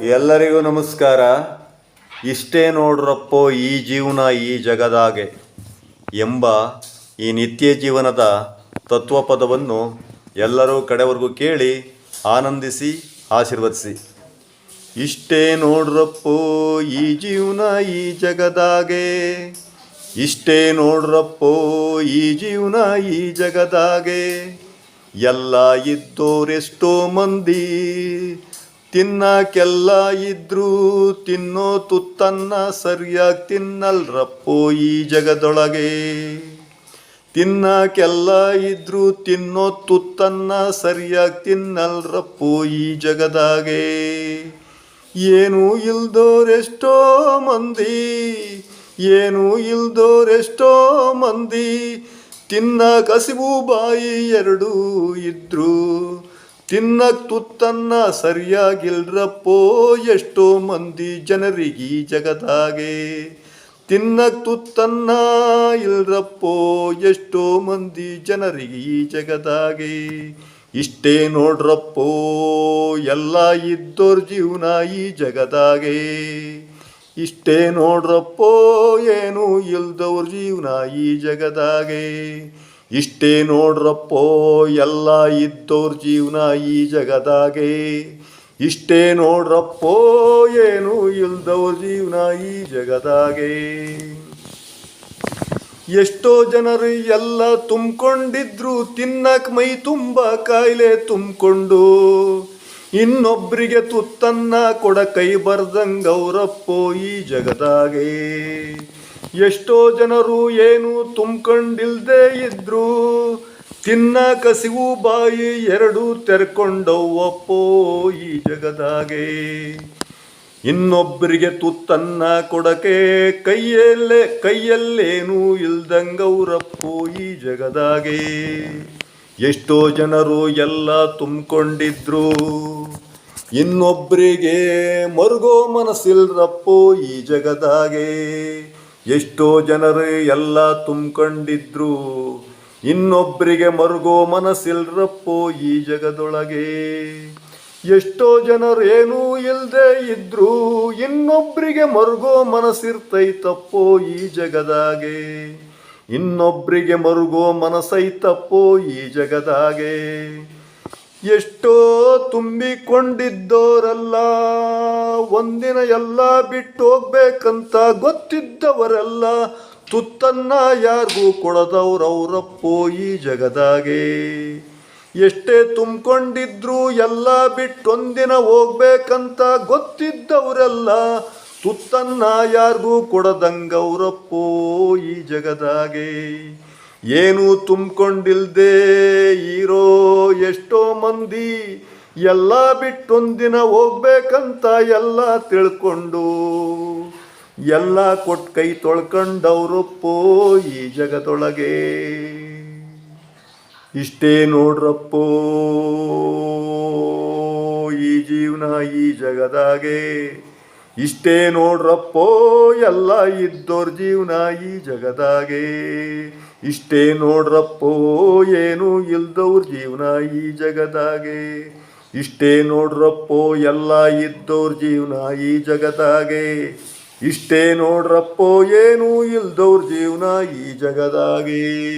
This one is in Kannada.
ಎಲ್ಲರಿಗೂ ನಮಸ್ಕಾರ. ಇಷ್ಟೇ ನೋಡ್ರಪ್ಪೋ ಈ ಜೀವನ ಈ ಜಗದಾಗೆ ಎಂಬ ಈ ನಿತ್ಯ ಜೀವನದ ತತ್ವಪದವನ್ನು ಎಲ್ಲರೂ ಕಡೆವರೆಗೂ ಕೇಳಿ ಆನಂದಿಸಿ, ಆಶೀರ್ವದಿಸಿ. ಇಷ್ಟೇ ನೋಡ್ರಪ್ಪೋ ಈ ಜೀವನ ಈ ಜಗದಾಗೆ. ಇಷ್ಟೇ ನೋಡ್ರಪ್ಪೋ ಈ ಜೀವನ ಈ ಜಗದಾಗೆ. ಎಲ್ಲ ಇದ್ದೋರೆಷ್ಟೋ ಮಂದಿ ತಿನ್ನಕ್ಕೆಲ್ಲ ಇದ್ರೂ ತಿನ್ನೋ ತುತ್ತನ್ನ ಸರಿಯಾಗಿ ತಿನ್ನಲ್ರಪ್ಪೋ ಈ ಜಗದೊಳಗೆ. ತಿನ್ನಕ್ಕೆಲ್ಲ ಇದ್ರೂ ತಿನ್ನೋ ತುತ್ತನ್ನ ಸರಿಯಾಗಿ ತಿನ್ನಲ್ರಪ್ಪೋ ಈ ಜಗದಾಗೆ. ಏನು ಇಲ್ದೋರೆಷ್ಟೋ ಮಂದಿ, ಏನು ಇಲ್ದೋರೆಷ್ಟೋ ಮಂದಿ ತಿನ್ನ ಕಸಿಬು ಬಾಯಿ ಎರಡೂ ಇದ್ರು ತಿನ್ನಕ್ ತುತ್ತನ್ನ ಸರಿಯಾಗಿಲ್ರಪ್ಪೋ ಎಷ್ಟೋ ಮಂದಿ ಜನರಿಗೆ ಜಗದಾಗೆ. ತಿನ್ನ ತುತ್ತನ್ನ ಇಲ್ರಪ್ಪೋ ಎಷ್ಟೋ ಮಂದಿ ಜನರಿಗೆ ಜಗದಾಗೆ. ಇಷ್ಟೇ ನೋಡ್ರಪ್ಪೋ, ಎಲ್ಲ ಇದ್ದೋರ್ ಜೀವನ ಈ ಜಗದಾಗೆ. ಇಷ್ಟೇ ನೋಡ್ರಪ್ಪೋ, ಏನು ಇಲ್ದವ್ರ ಜೀವನ ಈ ಜಗದಾಗೆ. ಇಷ್ಟೇ ನೋಡ್ರಪ್ಪೋ, ಎಲ್ಲ ಇದ್ದೋರ್ ಜೀವನ ಈ ಜಗದಾಗೆ. ಇಷ್ಟೇ ನೋಡ್ರಪ್ಪೋ, ಏನು ಇಲ್ದವ್ರ ಜೀವನ ಈ ಜಗದಾಗೆ. ಎಷ್ಟೋ ಜನರು ಎಲ್ಲ ತುಂಬಿಕೊಂಡಿದ್ರು, ತಿನ್ನಕ್ ಮೈ ತುಂಬ ಕಾಯಿಲೆ ತುಂಬಿಕೊಂಡು. ಇನ್ನೊಬ್ಬರಿಗೆ ತುತ್ತನ್ನ ಕೊಡ ಕೈ ಬರ್ದಂಗ ಅವರಪ್ಪೋ ಈ ಜಗದಾಗೆ. ಎಷ್ಟೋ ಜನರು ಏನು ತುಂಬ್ಕೊಂಡಿಲ್ದೇ ಇದ್ರು. ತಿನ್ನ ಕಸಿವು ಬಾಯಿ ಎರಡು ತೆರ್ಕೊಂಡವಪ್ಪೋ ಈ ಜಗದಾಗೆ. ಇನ್ನೊಬ್ಬರಿಗೆ ತುತ್ತನ್ನ ಕೊಡಕೆ ಕೈಯಲ್ಲೇ, ಕೈಯಲ್ಲೇನೂ ಇಲ್ದಂಗವ್ರಪ್ಪೋ ಈ ಜಗದಾಗೆ. ಎಷ್ಟೋ ಜನರು ಎಲ್ಲ ತುಂಬಿಕೊಂಡಿದ್ರು. ಇನ್ನೊಬ್ಬರಿಗೆ ಮರುಗೋ ಮನಸ್ಸಿಲ್ರಪ್ಪೋ ಈ ಜಗದಾಗೆ. ಎಷ್ಟೋ ಜನರೇ ಎಲ್ಲ ತುಂಬಿಕೊಂಡಿದ್ರು. ಇನ್ನೊಬ್ಬರಿಗೆ ಮರುಗೋ ಮನಸ್ಸಿಲ್ರಪ್ಪೋ ಈ ಜಗದೊಳಗೆ. ಎಷ್ಟೋ ಜನರೇನೂ ಇಲ್ಲದೆ ಇದ್ರು ಇನ್ನೊಬ್ಬರಿಗೆ ಮರುಗೋ ಮನಸ್ಸಿರ್ತೈತಪ್ಪೋ ಈ ಜಗದಾಗೆ. ಇನ್ನೊಬ್ಬರಿಗೆ ಮರುಗೋ ಮನಸ್ಸೈತಪ್ಪೋ ಈ ಜಗದಾಗೆ. ಎಷ್ಟೋ ತುಂಬಿಕೊಂಡಿದ್ದೋರಲ್ಲ ಒಂದಿನ ಎಲ್ಲ ಬಿಟ್ಟು ಹೋಗ್ಬೇಕಂತ ಗೊತ್ತಿದ್ದವರೆಲ್ಲ ತುತ್ತನ್ನ ಯಾರಿಗೂ ಕೊಡದವ್ರವ್ರಪ್ಪೋ ಈ ಜಗದಾಗೆ. ಎಷ್ಟೇ ತುಂಬಿಕೊಂಡಿದ್ರು ಎಲ್ಲ ಬಿಟ್ಟೊಂದಿನ ಹೋಗ್ಬೇಕಂತ ಗೊತ್ತಿದ್ದವರೆಲ್ಲ ತುತ್ತನ್ನ ಯಾರಿಗೂ ಕೊಡದಂಗವ್ರಪ್ಪೋ ಈ ಜಗದಾಗೆ. ಏನು ತುಂಬಿಕೊಂಡಿಲ್ಲದೆ ಇರೋ ಎಷ್ಟೋ ಮಂದಿ ಎಲ್ಲ ಬಿಟ್ಟೊಂದಿನ ಹೋಗ್ಬೇಕಂತ ಎಲ್ಲ ತಿಳ್ಕೊಂಡು ಎಲ್ಲ ಕೊಟ್ಟು ಕೈ ತೊಳ್ಕೊಂಡವ್ರಪ್ಪೋ ಈ ಜಗದೊಳಗೆ. ಇಷ್ಟೇ ನೋಡ್ರಪ್ಪೋ ಈ ಜೀವನ ಈ ಜಗದಾಗೆ. ಇಷ್ಟೇ ನೋಡ್ರಪ್ಪೋ, ಎಲ್ಲ ಇದ್ದೋರ್ ಜೀವನ ಈ ಜಗದಾಗೆ. ಇಷ್ಟೇ ನೋಡ್ರಪ್ಪೋ, ಏನು ಇಲ್ದವ್ರ ಜೀವನ ಈ ಜಗದಾಗೆ. ಇಷ್ಟೇ ನೋಡ್ರಪ್ಪೋ, ಎಲ್ಲ ಇದ್ದೋರ್ ಜೀವನ ಈ ಜಗದಾಗೆ. ಇಷ್ಟೇ ನೋಡ್ರಪ್ಪೋ, ಏನು ಇಲ್ದವ್ರ ಜೀವನ ಈ ಜಗದಾಗೆ.